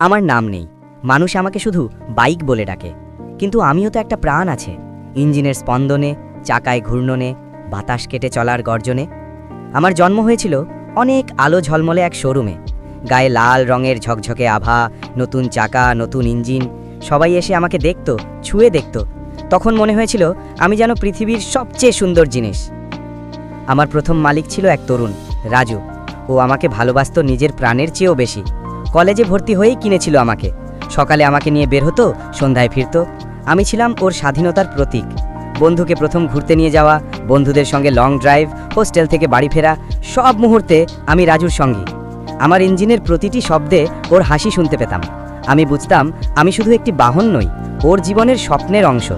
আমার নাম নেই। মানুষ আমাকে শুধু বাইক বলে ডাকে। কিন্তু আমিও তো একটা প্রাণ আছে। ইঞ্জিনের স্পন্দনে, চাকায় ঘূর্ণনে, বাতাস কেটে চলার গর্জনে। আমার জন্ম হয়েছিল অনেক আলো ঝলমলে এক শোরুমে। গায়ে লাল রঙের ঝকঝকে আভা, নতুন চাকা, নতুন ইঞ্জিন। সবাই এসে আমাকে দেখতো, ছুঁয়ে দেখত। তখন মনে হয়েছিল আমি যেন পৃথিবীর সবচেয়ে সুন্দর জিনিস। আমার প্রথম মালিক ছিল এক তরুণ, রাজু। ও আমাকে ভালোবাসত নিজের প্রাণের চেয়েও বেশি। কলেজে ভর্তি হয়েই কিনেছিল আমাকে। সকালে আমাকে নিয়ে বের হতো সন্ধ্যায় ফিরতো। আমি ছিলাম ওর স্বাধীনতার প্রতীক। বন্ধুকে প্রথম ঘুরতে নিয়ে যাওয়া বন্ধুদের সঙ্গে লং ড্রাইভ হোস্টেল থেকে বাড়ি ফেরা সব মুহূর্তে আমি রাজুর সঙ্গী। আমার ইঞ্জিনের প্রতিটি শব্দে ওর হাসি শুনতে পেতাম। আমি বুঝতাম আমি শুধু একটি বাহন নই ওর জীবনের স্বপ্নের অংশ।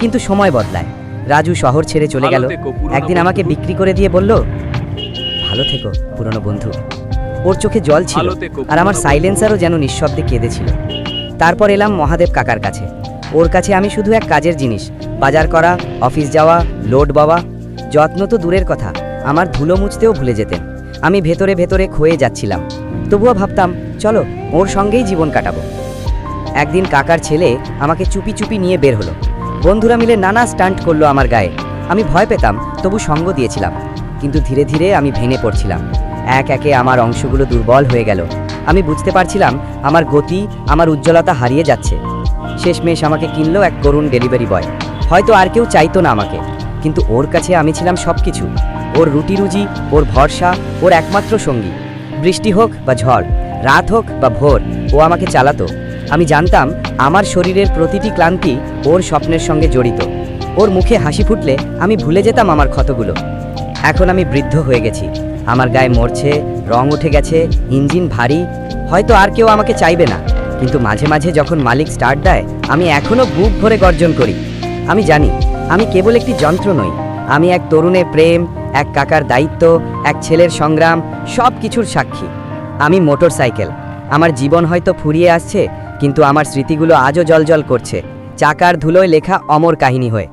কিন্তু সময় বদলায়। রাজু শহর ছেড়ে চলে গেল। একদিন আমাকে বিক্রি করে দিয়ে বলল ভালো থেকো পুরনো বন্ধু। ওর চোখে জল ছিল আর আমার সাইলেন্সারও যেন নিঃশব্দে কেঁদেছিল। তারপর এলাম মহাদেব কাকার কাছে। ওর কাছে আমি শুধু এক কাজের জিনিস বাজার করা অফিস যাওয়া লোড বাবা যত্ন তো দূরের কথা আমার ধুলো মুছতেও ভুলে যেতেন। আমি ভেতরে ভেতরে ক্ষয়ে যাচ্ছিলাম। তবুও ভাবতাম চলো ওর সঙ্গেই জীবন কাটাবো। একদিন কাকার ছেলে আমাকে চুপি চুপি নিয়ে বের হলো। বন্ধুরা মিলে নানা স্টান্ট করল আমার গায়ে। আমি ভয় পেতাম তবু সঙ্গ দিয়েছিলাম। কিন্তু ধীরে ধীরে আমি ভেঙে পড়ছিলাম। এক একে আমার অংশগুলো দুর্বল হয়ে গেল। আমি বুঝতে পারছিলাম আমার গতি, আমার উজ্জ্বলতা হারিয়ে যাচ্ছে। শেষমেশ আমাকে কিনলো এক করুণ ডেলিভারি বয়। হয়তো আর কেউ চাইতো না আমাকে। কিন্তু ওর কাছে আমি ছিলাম সব কিছু ওর রুটি রুজি, ওর ভরসা, ওর একমাত্র সঙ্গী। বৃষ্টি হোক বা ঝড়, রাত হোক বা ভোর, ও আমাকে চালাতো। আমি জানতাম আমার শরীরের প্রতিটি ক্লান্তি ওর স্বপ্নের সঙ্গে জড়িত। ওর মুখে হাসি ফুটলে আমি ভুলে যেতাম আমার ক্ষতগুলো। এখন আমি বৃদ্ধ হয়ে গেছি। আমার গায়ে মরছে, রং উঠে গেছে, ইঞ্জিন ভারী, হয়তো আর কেউ আমাকে চাইবে না। কিন্তু মাঝে মাঝে যখন মালিক স্টার্ট দেয়, আমি এখনও বুক ভরে গর্জন করি। আমি জানি, আমি কেবল একটি যন্ত্র নই। আমি এক তরুণের প্রেম, এক কাকার দায়িত্ব, এক ছেলের সংগ্রাম সব কিছুর সাক্ষী। আমি মোটর সাইকেল আমার জীবন হয়তো ফুরিয়ে আসছে, কিন্তু আমার স্মৃতিগুলো আজও জলজল করছে। চাকার ধুলোয় লেখা অমর কাহিনী হয়ে।